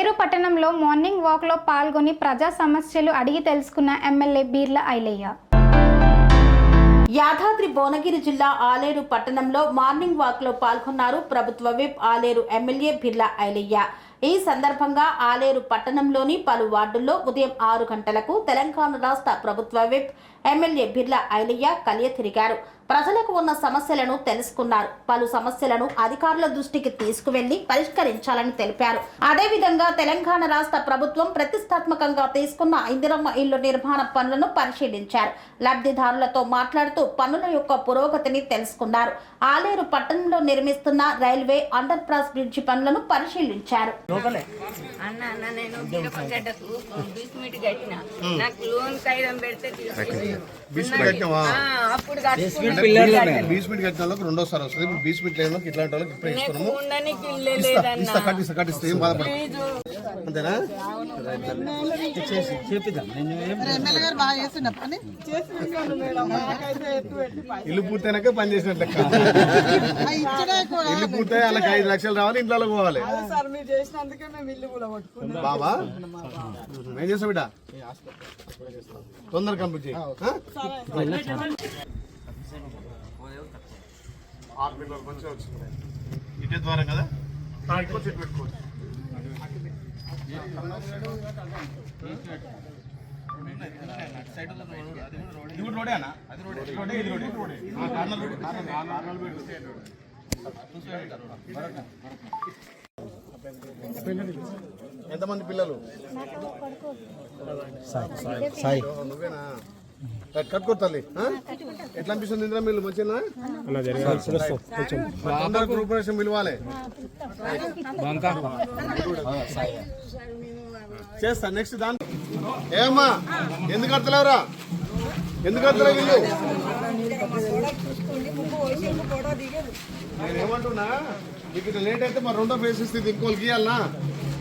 పట్టణంలో మార్నింగ్ వాక్లో పాల్గొని ప్రజా సమస్యలు అడిగి తెలుసుకున్న ఎమ్మెల్యే బీర్ల ఐలయ్య. యాదాద్రి భువనగిరి జిల్లా ఆలేరు పట్టణంలో మార్నింగ్ వాక్లో పాల్గొన్నారు ప్రభుత్వ విప్ ఆలేరు ఎమ్మెల్యే బిర్లా ఐలయ్య. ఈ సందర్భంగా ఆలేరు పట్టణంలోని పలు వార్డుల్లో ఉదయం ఆరు గంటలకు తెలంగాణ రాష్ట్ర ప్రభుత్వ విప్ ఎమ్మెల్యే బిర్లా ఐలయ్య కలియ తిరిగారు ప్రజలకు ఉన్న సమస్యలను తెలుసుకున్నారు. పలు సమస్యలను అధికారుల దృష్టికి తీసుకువెళ్ళి పరిష్కరించాలని తెలిపారు. అదేవిధంగా తెలంగాణ రాష్ట్ర ప్రభుత్వం ప్రతిష్టాత్మకంగా తీసుకున్న ఇందిరమ్మ ఇల్లు నిర్మాణ పనులను పరిశీలించారు. లబ్ధిదారులతో మాట్లాడుతూ పనుల యొక్క పురోగతిని తెలుసుకున్నారు. ఆలేరు పట్టణంలో నిర్మిస్తున్న రైల్వే అండర్ పాస్ బ్రిడ్జి పనులను పరిశీలించారు. నాకు లోన్ పెడితే అప్పుడు. బీస్మెంట్ కట్టిన వాళ్ళకి రెండోసారి వస్తుంది. ఇప్పుడు బీస్మెంట్ లేని వాళ్ళకి ఇట్లాంటి వాళ్ళకి ఇప్పుడే నాకు ఇస్తున్నాము. ఉండనికి ఇల్లే ఇస్తా లేదన్న. ఇస్తా కట్టిస్తా కట్టిస్తా ఏం బాధపడదు అంతేనా? ఇల్లు పూర్తయినాక పని చేసినట్టు ఇల్లు పూర్తయి వాళ్ళకి ఐదు లక్షలు రావాలి ఇంట్లో పోవాలి. సార్ మీరు చేసినందుకే మేము ఇల్లు కూడా పట్టుకున్నాం బాబా? ఏం చేస్తావు బిడ్డ? తొందర కంప్లీట్ చేయి ఆ? ఆరు మంచిగా వచ్చింది. ఇటే ద్వారం కదా? ఇటుకొచ్చి ఇటు పెట్టుకోవచ్చు ఇది కూడా రోడే అన్న? అది రోడే. రోడే ఇది రోడే. ఆ, కార్నర్ రోడ్. కార్నర్ ఆ, కార్నర్ రోడ్. ఎంతమంది పిల్లలు? సాయి. నువ్వేనా? కట్టుకో తల్లి? ఎట్లా అనిపిస్తుంది ఇంద్రా మీరు మంచిగా తొందర రూపరేషన్ పిలవాలి చేస్తా నెక్స్ట్ దాని. ఏమ్మా ఎందుకు కడతలేవురా? ఎందుకు కడతలేవు వీళ్ళు? నేను ఏమంటున్నా మీకు లేట్ అయితే మరి రెండో ఫేస్ ఇస్తుంది ఇంకోళ్ళకి ఇవ్వాలనా